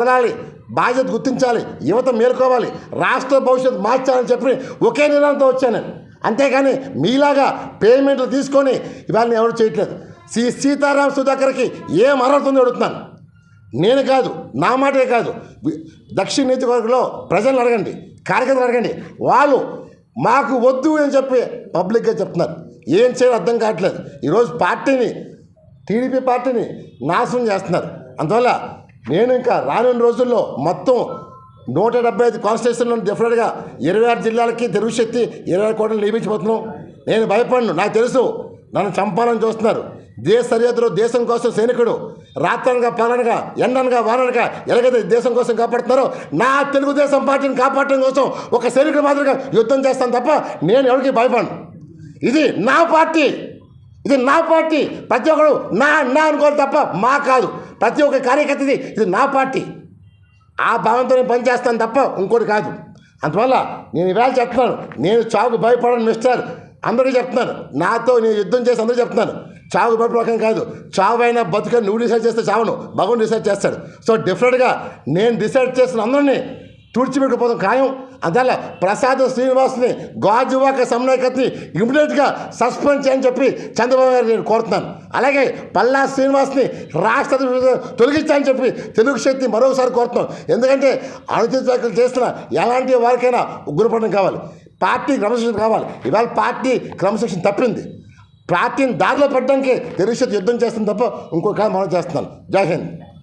వదలాలి బాధ్యత గుర్తించాలి యువత మేలుకోవాలి రాష్ట్ర భవిష్యత్తు మార్చాలని చెప్పి ఒకే నిర్ణయంతో వచ్చాను. నేను అంతేగాని మీలాగా పేమెంట్లు తీసుకొని ఇవాళ ఎవరు చేయట్లేదు. శ్రీ సీతారాం సుధాకర్కి ఏం అర్హత అడుగుతున్నాను. నేను కాదు నా మాటే కాదు. దక్షిణ నియోజకవర్గంలో ప్రజలను అడగండి కార్యకర్తలు అడగండి. వాళ్ళు మాకు వద్దు అని చెప్పి పబ్లిక్గా చెప్తున్నారు. ఏం చేయాలో అర్థం కావట్లేదు. ఈరోజు పార్టీని టీడీపీ పార్టీని నాశనం చేస్తున్నారు. అందువల్ల నేను ఇంకా రానున్న రోజుల్లో మొత్తం నూట డెబ్బై ఐదు కాన్స్టిట్యూషన్లను డెఫినెట్గా ఇరవై ఆరు జిల్లాలకి తెలుగు శక్తి ఇరవై ఆరు కోట్లు నియమించబోతున్నాం. నేను భయపడను. నాకు తెలుసు. నన్ను చంపాలని చూస్తున్నారు. దేశ సరిహద్దులో దేశం కోసం సైనికుడు రాత్రనగా పాలనగా ఎండనగా వాననగా ఎలాగైతే దేశం కోసం కాపాడుతున్నారో నా తెలుగుదేశం పార్టీని కాపాడటం కోసం ఒక సైనికుడు మాదిరిగా యుద్ధం చేస్తాను తప్ప నేను ఎవరికి భయపడను. ఇది నా పార్టీ. ఇది నా పార్టీ. ప్రతి ఒక్కరు నా నా అనుకోవాలి తప్ప మా కాదు. ప్రతి ఒక్క కార్యకర్తది ఇది నా పార్టీ. ఆ భావంతో నేను పనిచేస్తాను తప్ప ఇంకోటి కాదు. అందువల్ల నేను ఈవేళ చెప్తున్నాను. నేను చావుకు భయపడను మిస్టర్. అందరికీ చెప్తున్నాను. నాతో నేను యుద్ధం చేసి అందరూ చెప్తున్నాను. చావు భయపడకం కాదు. చావు అయినా బతుకని నువ్వు డిసైడ్ చేస్తే చావును. భగవాన్ డిసైడ్ చేస్తాడు. సో డిఫరెంట్గా నేను డిసైడ్ చేసిన అందరినీ తుడిచిపెట్టుకుపోతాం. ఖాయం. అందువల్ల ప్రసాద్ శ్రీనివాస్ని గాజువాక సమన్వయకర్తని ఇమీడియట్గా సస్పెండ్ చేయని చెప్పి చంద్రబాబు గారు నేను కోరుతున్నాను. అలాగే పల్లా శ్రీనివాస్ని రాష్ట్ర తొలగించాలని చెప్పి తెలుగు శక్తి మరొకసారి కోరుతున్నాం. ఎందుకంటే అనుచిత చేస్తున్న ఎలాంటి వారికైనా ఉగ్రపడడం కావాలి. పార్టీ క్రమశిక్షణ కావాలి. ఇవాళ పార్టీ క్రమశిక్షణ తప్పింది. పార్టీని దారిలో పెట్టడానికి తెలుగు శక్తి యుద్ధం చేస్తుంది తప్ప ఇంకో మనం చేస్తున్నాను జై హింద్.